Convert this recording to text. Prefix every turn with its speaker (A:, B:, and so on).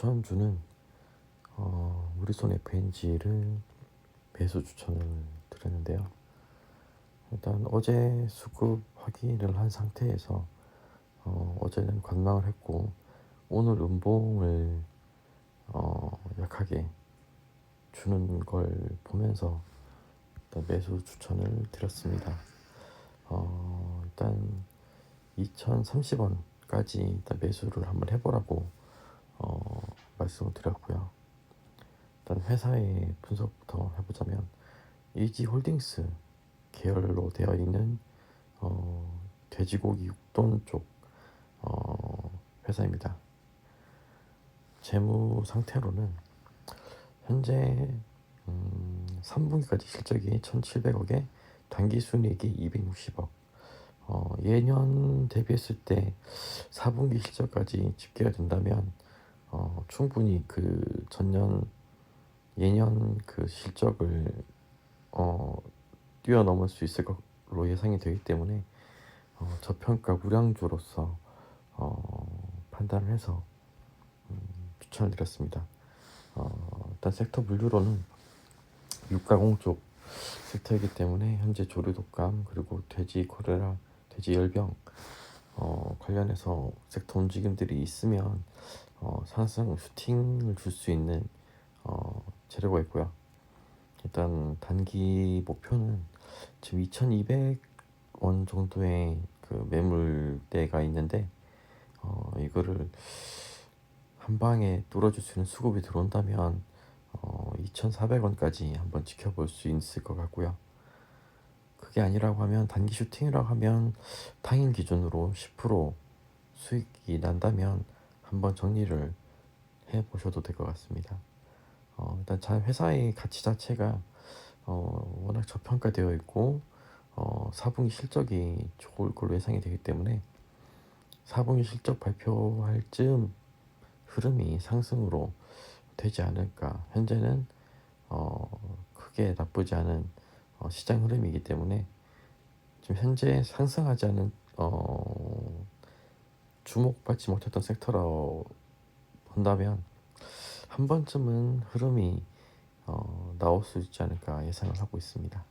A: 추천주는 어, 우리 손 FNG를 매수 추천을 드렸는데요. 일단 어제 수급 확인을 한 상태에서 어, 어제는 관망을 했고 오늘 음봉을 어, 약하게 주는 걸 보면서 일단 매수 추천을 드렸습니다. 어, 일단 2,030원까지 일단 매수를 한번 해보라고 어, 말씀을 드렸고요. 일단 회사의 분석부터 해보자면 이지홀딩스 계열로 되어 있는 어, 돼지고기 육돈 쪽 어, 회사입니다. 재무 상태로는 현재 음, 3분기까지 실적이 1,700억에 단기 순이익이 260억. 어, 예년 대비했을 때 4분기 실적까지 집계가 된다면 어, 충분히 그 전년 예년 그 실적을 어, 뛰어넘을 수 있을 것으로 예상이 되기 때문에 어, 저평가 우량주로서 어, 판단을 해서 음, 추천을 드렸습니다. 어, 일단 섹터 분류로는 육가공 쪽 섹터이기 때문에 현재 조류 독감 그리고 돼지 코레라, 돼지 열병 어, 관련해서 섹터 움직임들이 있으면 어, 상승 슈팅을 줄 수 있는 어, 재료가 있고요. 일단 단기 목표는 지금 2,200원 정도의 그 매물대가 있는데 어, 이거를 한 방에 뚫어줄 수 있는 수급이 들어온다면 어, 2,400원까지 한번 지켜볼 수 있을 것 같고요. 그게 아니라고 하면 단기 슈팅이라고 하면 당일 기준으로 10% 수익이 난다면 한번 정리를 해 보셔도 될 것 같습니다. 어, 일단 자 회사의 가치 자체가 어, 워낙 저평가되어 있고 어, 4분기 실적이 좋을 걸로 예상이 되기 때문에 4분기 실적 발표할 즈음 흐름이 상승으로 되지 않을까. 현재는 어, 크게 나쁘지 않은 어, 시장 흐름이기 때문에 지금 현재 상승하지 않은 어, 주목받지 못했던 섹터로 본다면 한 번쯤은 흐름이 어, 나올 수 있지 않을까 예상을 하고 있습니다.